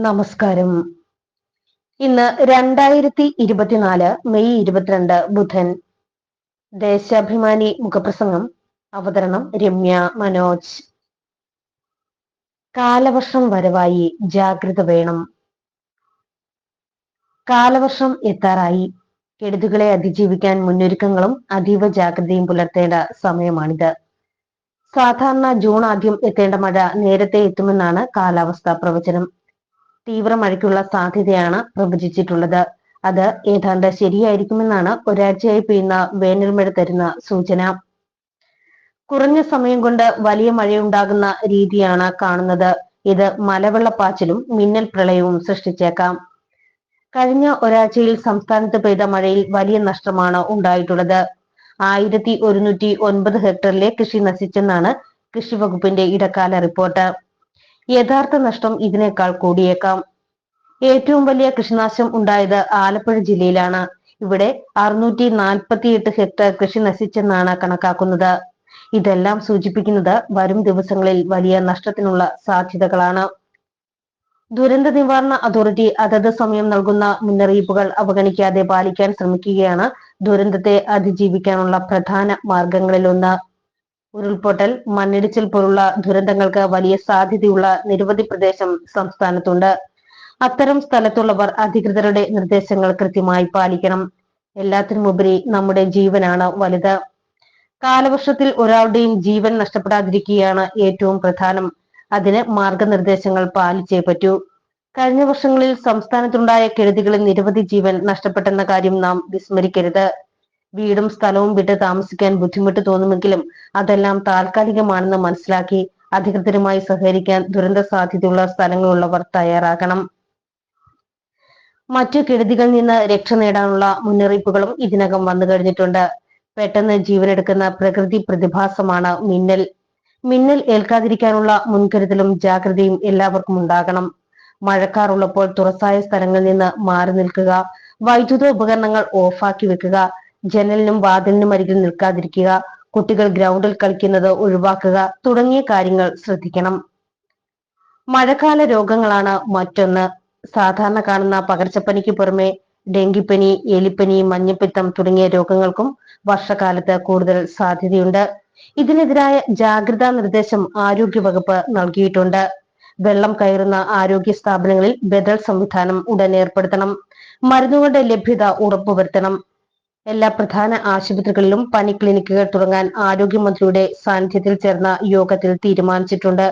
നമസ്കാരം. ഇന്ന് രണ്ടായിരത്തി ഇരുപത്തിനാല് മെയ് ഇരുപത്തിരണ്ട് ബുധൻ. ദേശാഭിമാനി മുഖപ്രസംഗം. അവതരണം രമ്യ മനോജ്. കാലവർഷം വരവായി ജാഗ്രത വേണം. കാലവർഷം എത്താറായി. കെടുതികളെ അതിജീവിക്കാൻ മുന്നൊരുക്കങ്ങളും അതീവ ജാഗ്രതയും പുലർത്തേണ്ട സമയമാണിത്. സാധാരണ ജൂൺ ആദ്യം എത്തേണ്ട മഴ നേരത്തെ എത്തുമെന്നാണ് കാലാവസ്ഥാ പ്രവചനം. തീവ്ര മഴയ്ക്കുള്ള സാധ്യതയാണ് പ്രവചിച്ചിട്ടുള്ളത്. അത് ഏതാണ്ട് ശരിയായിരിക്കുമെന്നാണ് ഒരാഴ്ചയായി പെയ്യുന്ന വേനൽ മഴ തരുന്ന സൂചന. കുറഞ്ഞ സമയം കൊണ്ട് വലിയ മഴയുണ്ടാകുന്ന രീതിയാണ് കാണുന്നത്. ഇത് മലവെള്ളപ്പാച്ചിലും മിന്നൽ പ്രളയവും സൃഷ്ടിച്ചേക്കാം. കഴിഞ്ഞ ഒരാഴ്ചയിൽ സംസ്ഥാനത്ത് പെയ്ത മഴയിൽ വലിയ നഷ്ടമാണ് ഉണ്ടായിട്ടുള്ളത്. ആയിരത്തി ഒരുന്നൂറ്റി ഒൻപത് ഹെക്ടറിലെ കൃഷി നശിച്ചെന്നാണ് കൃഷി വകുപ്പിന്റെ ഇടക്കാല റിപ്പോർട്ട്. യഥാർത്ഥ നഷ്ടം ഇതിനേക്കാൾ കൂടിയേക്കാം. ഏറ്റവും വലിയ കൃഷിനാശം ഉണ്ടായത് ആലപ്പുഴ ജില്ലയിലാണ്. ഇവിടെ അറുന്നൂറ്റി നാൽപ്പത്തിയെട്ട് ഹെക്ടർ കൃഷി നശിച്ചെന്നാണ് കണക്കാക്കുന്നത്. ഇതെല്ലാം സൂചിപ്പിക്കുന്നത് വരും ദിവസങ്ങളിൽ വലിയ നഷ്ടത്തിനുള്ള സാധ്യതകളാണ്. ദുരന്ത നിവാരണ അതോറിറ്റി അതത് സമയം നൽകുന്ന മുന്നറിയിപ്പുകൾ അവഗണിക്കാതെ പാലിക്കാൻ ശ്രമിക്കുകയാണ് ദുരന്തത്തെ അതിജീവിക്കാനുള്ള പ്രധാന മാർഗങ്ങളിലൊന്ന്. ഉരുൾപൊട്ടൽ മണ്ണിടിച്ചിൽ പോലുള്ള ദുരന്തങ്ങൾക്ക് വലിയ സാധ്യതയുള്ള നിരവധി പ്രദേശം സംസ്ഥാനത്തുണ്ട്. അത്തരം സ്ഥലത്തുള്ളവർ അധികൃതരുടെ നിർദ്ദേശങ്ങൾ കൃത്യമായി പാലിക്കണം. എല്ലാത്തിനുമുപരി നമ്മുടെ ജീവനാണ് വലുത്. കാലവർഷത്തിൽ ഒരാളുടെയും ജീവൻ നഷ്ടപ്പെടാതിരിക്കുകയാണ് ഏറ്റവും പ്രധാനം. അതിന് മാർഗനിർദ്ദേശങ്ങൾ പാലിച്ചേ പറ്റൂ. കഴിഞ്ഞ വർഷങ്ങളിൽ സംസ്ഥാനത്തുണ്ടായ കെടുതികളിൽ നിരവധി ജീവൻ നഷ്ടപ്പെട്ടെന്ന കാര്യം നാം വിസ്മരിക്കരുത്. വീടും സ്ഥലവും വിട്ട് താമസിക്കാൻ ബുദ്ധിമുട്ട് തോന്നുമെങ്കിലും അതെല്ലാം താൽക്കാലികമാണെന്ന് മനസ്സിലാക്കി അധികൃതരുമായി സഹകരിക്കാൻ ദുരന്ത സാധ്യതയുള്ള സ്ഥലങ്ങളുള്ളവർ തയ്യാറാകണം. മറ്റു കെടുതികളിൽ നിന്ന് രക്ഷ നേടാനുള്ള മുന്നറിയിപ്പുകളും ഇതിനകം വന്നു കഴിഞ്ഞിട്ടുണ്ട്. പെട്ടെന്ന് ജീവനെടുക്കുന്ന പ്രകൃതി പ്രതിഭാസമാണ് മിന്നൽ. മിന്നൽ ഏൽക്കാതിരിക്കാനുള്ള മുൻകരുതലും ജാഗ്രതയും എല്ലാവർക്കും ഉണ്ടാകണം. മഴക്കാറുള്ളപ്പോൾ തുറസായ സ്ഥലങ്ങളിൽ നിന്ന് മാറി നിൽക്കുക. വൈദ്യുത ഉപകരണങ്ങൾ ഓഫാക്കി വെക്കുക. ജനലിനും വാതിലിനും അരികിൽ നിൽക്കാതിരിക്കുക. കുട്ടികൾ ഗ്രൗണ്ടിൽ കളിക്കുന്നത് ഒഴിവാക്കുക. തുടങ്ങിയ കാര്യങ്ങൾ ശ്രദ്ധിക്കണം. മഴക്കാല രോഗങ്ങളാണ് മറ്റൊന്ന്. സാധാരണ കാണുന്ന പകർച്ചപ്പനിക്ക് പുറമെ ഡെങ്കിപ്പനി എലിപ്പനി മഞ്ഞപ്പിത്തം തുടങ്ങിയ രോഗങ്ങൾക്കും വർഷകാലത്ത് കൂടുതൽ സാധ്യതയുണ്ട്. ഇതിനെതിരായ ജാഗ്രതാ നിർദ്ദേശം ആരോഗ്യവകുപ്പ് നൽകിയിട്ടുണ്ട്. വെള്ളം കയറുന്ന ആരോഗ്യ സ്ഥാപനങ്ങളിൽ ബദൽ സംവിധാനം ഉടൻ ഏർപ്പെടുത്തണം. മരുന്നുകളുടെ ലഭ്യത ഉറപ്പുവരുത്തണം. എല്ലാ പ്രധാന ആശുപത്രികളിലും പനി ക്ലിനിക്കുകൾ തുടങ്ങാൻ ആരോഗ്യമന്ത്രിയുടെ സാന്നിധ്യത്തിൽ ചേർന്ന യോഗത്തിൽ തീരുമാനിച്ചിട്ടുണ്ട്.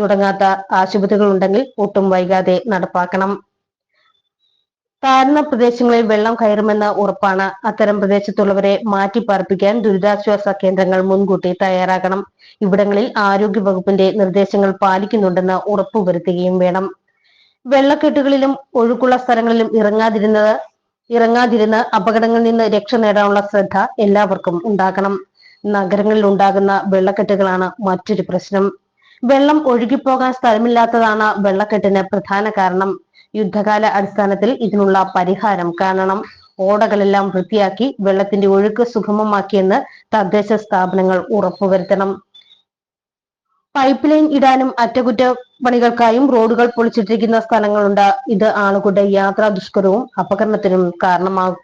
തുടങ്ങാത്ത ആശുപത്രികൾ ഉണ്ടെങ്കിൽ ഒട്ടും വൈകാതെ നടപ്പാക്കണം. താഴ്ന്ന പ്രദേശങ്ങളിൽ വെള്ളം കയറുമെന്ന ഉറപ്പാണ് അത്തരം പ്രദേശത്തുള്ളവരെ മാറ്റിപ്പാർപ്പിക്കാൻ ദുരിതാശ്വാസ കേന്ദ്രങ്ങൾ മുൻകൂട്ടി തയ്യാറാക്കണം ഇവിടങ്ങളിൽ ആരോഗ്യ വകുപ്പിന്റെ നിർദ്ദേശങ്ങൾ പാലിക്കുന്നുണ്ടെന്ന് ഉറപ്പുവരുത്തുകയും വേണം. വെള്ളക്കെട്ടുകളിലും ഒഴുക്കുള്ള സ്ഥലങ്ങളിലും ഇറങ്ങാതിരുന്നത് ഇറങ്ങാതിരുന്ന് അപകടങ്ങളിൽ നിന്ന് രക്ഷ നേടാനുള്ള ശ്രദ്ധ എല്ലാവർക്കും ഉണ്ടാകണം. നഗരങ്ങളിൽ ഉണ്ടാകുന്ന വെള്ളക്കെട്ടുകളാണ് മറ്റൊരു പ്രശ്നം. വെള്ളം ഒഴുകിപ്പോകാൻ സ്ഥലമില്ലാത്തതാണ് വെള്ളക്കെട്ടിന് പ്രധാന കാരണം. യുദ്ധകാല അടിസ്ഥാനത്തിൽ ഇതിനുള്ള പരിഹാരം കാണണം. ഓടകളെല്ലാം വൃത്തിയാക്കി വെള്ളത്തിന്റെ ഒഴുക്ക് സുഗമമാക്കിയെന്ന് തദ്ദേശ സ്ഥാപനങ്ങൾ ഉറപ്പുവരുത്തണം. പൈപ്പ് ലൈൻ ഇടാനും അറ്റകുറ്റപ്പണികൾക്കായും റോഡുകൾ പൊളിച്ചിട്ടിരിക്കുന്ന സ്ഥലങ്ങളുണ്ട്. ഇത് ആളുകളുടെ യാത്രാ ദുഷ്കരവും അപകടത്തിനും കാരണമാകും.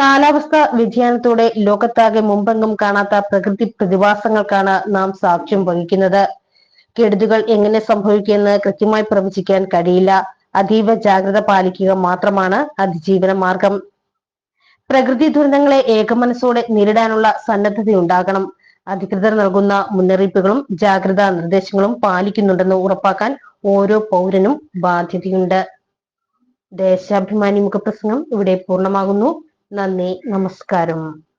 കാലാവസ്ഥ വ്യതിയാനത്തോടെ ലോകത്താകെ മുമ്പെങ്കും കാണാത്ത പ്രകൃതി പ്രതിഭാസങ്ങൾക്കാണ് നാം സാക്ഷ്യം വഹിക്കുന്നത്. കെടുതികൾ എങ്ങനെ സംഭവിക്കുമെന്ന് കൃത്യമായി പ്രവചിക്കാൻ കഴിയില്ല. അതീവ ജാഗ്രത പാലിക്കുക മാത്രമാണ് അതിജീവന മാർഗം. പ്രകൃതി ദുരന്തങ്ങളെ ഏകമനസ്സോടെ നേരിടാനുള്ള സന്നദ്ധതയുണ്ടാകണം. അധികൃതർ നൽകുന്ന മുന്നറിയിപ്പുകളും ജാഗ്രതാ നിർദ്ദേശങ്ങളും പാലിക്കുന്നുണ്ടെന്ന് ഉറപ്പാക്കാൻ ഓരോ പൗരനും ബാധ്യതയുണ്ട്. ദേശാഭിമാനി മുഖപ്രസംഗം ഇവിടെ പൂർണമാകുന്നു. നന്ദി. നമസ്കാരം.